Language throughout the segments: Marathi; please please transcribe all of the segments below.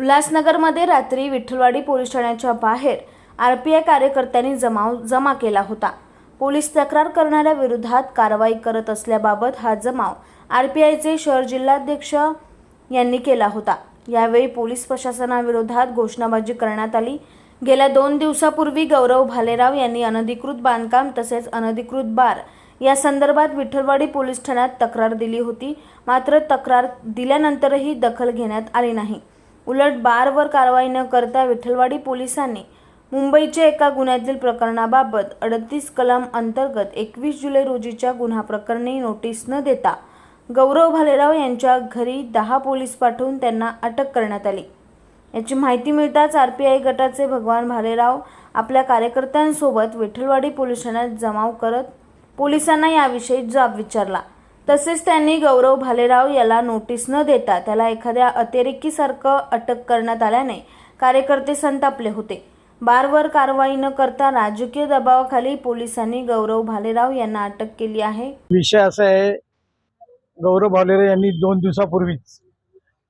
उल्हासनगरमध्ये रात्री विठ्ठलवाडी पोलीस ठाण्याच्या बाहेर आर पी आय कार्यकर्त्यांनी जमाव जमा केला होता. पोलीस तक्रार करणाऱ्या विरोधात कारवाई करत असल्याबाबत हा जमाव आर पी आयचे शहर जिल्हाध्यक्ष यांनी केला होता. यावेळी पोलीस प्रशासनाविरोधात घोषणाबाजी करण्यात आली. गेल्या दोन दिवसापूर्वी गौरव भालेराव यांनी अनधिकृत बांधकाम तसेच अनधिकृत बार या संदर्भात विठ्ठलवाडी पोलीस ठाण्यात तक्रार दिली होती. मात्र तक्रार दिल्यानंतरही दखल घेण्यात आली नाही. उलट बारवर कारवाई न करता विठ्ठलवाडी पोलिसांनी मुंबईच्या एका गुन्ह्यातील प्रकरणाबाबत अडतीस कलम अंतर्गत एकवीस जुलै रोजीच्या गुन्हा प्रकरणी नोटीस न देता गौरव भालेराव यांच्या घरी दहा पोलीस पाठवून त्यांना अटक करण्यात आली. याची माहिती मिळताच आर पी आय गटाचे भगवान भालेराव आपल्या कार्यकर्त्यांसोबत विठ्ठलवाडी पोलीस ठाण्यात जमाव करत पोलिसांना याविषयी जाब विचारला. तसेच त्यांनी गौरव भालेराव याला नोटीस न देता त्याला एखाद्या अतिरेकीसारखं अटक करण्यात आल्याने कार्यकर्ते संतापले होते. बारवर कारवाई न करता राजकीय दबावाखाली पोलिसांनी गौरव भालेराव यांना अटक केली आहे. विषय असा आहे गौरव भालेराव यांनी दोन दिवसापूर्वीच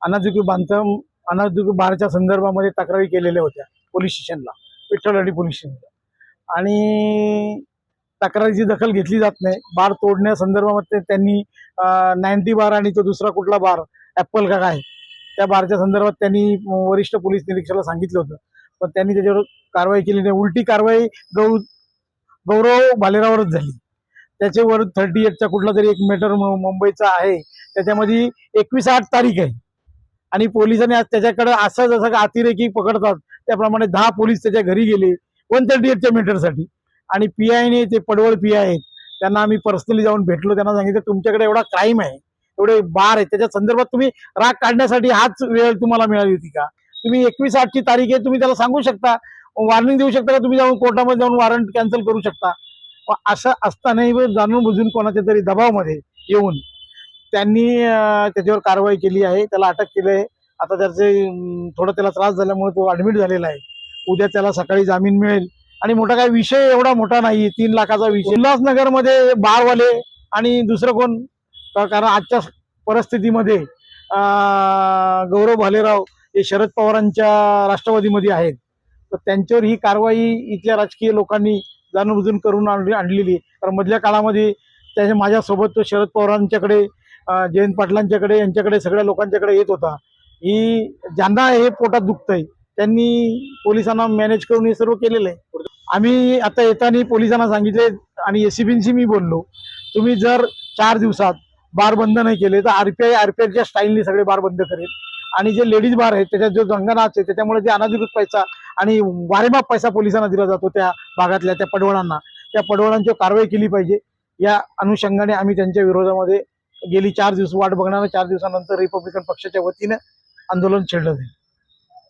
अनाधिकृत बांधकाम अनाधिकृत बारच्या संदर्भामध्ये तक्रारी केलेल्या होत्या पोलीस स्टेशनला विठ्ठलवाडी पोलीस स्टेशनला. आणि तक्रारीची दखल घेतली जात नाही. बार तोडण्यासंदर्भामध्ये त्यांनी नाईन्टी बार आणि तो दुसरा कुठला बार ॲपल का काय? त्या बारच्या संदर्भात त्यांनी वरिष्ठ पोलीस निरीक्षकाला सांगितलं होतं. पण त्यांनी त्याच्यावर कारवाई केली नाही. उलटी कारवाई गौ गौरव भालेरावरच झाली. त्याच्यावर थर्टी एटचा कुठला तरी एक मेटर मुंबईचा आहे. त्याच्यामध्ये एकवीस आठ तारीख आहे. आणि पोलिसांनी आज त्याच्याकडे असं जसं का अतिरेकी पकडतात त्याप्रमाणे दहा पोलीस त्याच्या घरी गेले. वन थर्टी एटच्या मीटरसाठी आणि पी आयने ते पडवळ पी आय आहेत त्यांना आम्ही पर्सनली जाऊन भेटलो त्यांना सांगितलं तुमच्याकडे एवढा क्राईम आहे एवढे बार आहे त्याच्या संदर्भात तुम्ही राग काढण्यासाठी हाच वेळ तुम्हाला मिळाली होती का? तुम्ही एकवीस आठची तारीख आहे तुम्ही त्याला सांगू शकता वॉर्निंग देऊ शकता का? तुम्ही जाऊन कोर्टामध्ये जाऊन वॉरंट कॅन्सल करू शकता. असं असतानाही व जाणून बुजून कोणाच्या तरी दबावमध्ये येऊन त्यांनी त्याच्यावर कारवाई केली आहे त्याला अटक केली आहे. आता त्याचे थोडं त्याला त्रास झाल्यामुळे तो ऍडमिट झालेला आहे. उद्या त्याला सकाळी जामीन मिळेल. आणि मोठा काय विषय एवढा मोठा नाही तीन लाखाचा विषय. उल्हासनगरमध्ये बारवाले आणि दुसरं कोण? कारण आजच्या परिस्थितीमध्ये गौरव भालेराव हे शरद पवारांच्या राष्ट्रवादीमध्ये आहेत. तर त्यांच्यावर ही कारवाई इथल्या राजकीय लोकांनी जाणूनबुजून करून आणली आणलेली आहे. कारण मधल्या काळामध्ये त्याच्या माझ्यासोबत तो शरद पवारांच्याकडे जयंत पाटलांच्याकडे यांच्याकडे सगळ्या लोकांच्याकडे येत होता. ही ज्यांना हे पोटात दुखतंय त्यांनी पोलिसांना मॅनेज करून हे सर्व केलेलं आहे. आम्ही आता येताना पोलिसांना सांगितले आणि एसीबींशी मी बोललो. तुम्ही जर चार दिवसात बार बंद नाही केले तर आरपीआय आरपीआयच्या स्टाईलने सगळे बार बंद करेल. आणि जे लेडीज बार आहेत त्याच्यात जो गंगानाच आहे त्याच्यामुळे जे अनाधिकृत पैसा आणि वारेमाप पैसा पोलिसांना दिला जातो त्या भागातल्या त्या पडवळांना. त्या पडवळांची कारवाई केली पाहिजे या अनुषंगाने आम्ही त्यांच्या विरोधामध्ये गेली चार दिवस वाट बघणार चार दिवसानंतर रिपब्लिकन पक्षाच्या वतीनं आंदोलन छेडलं जाईल.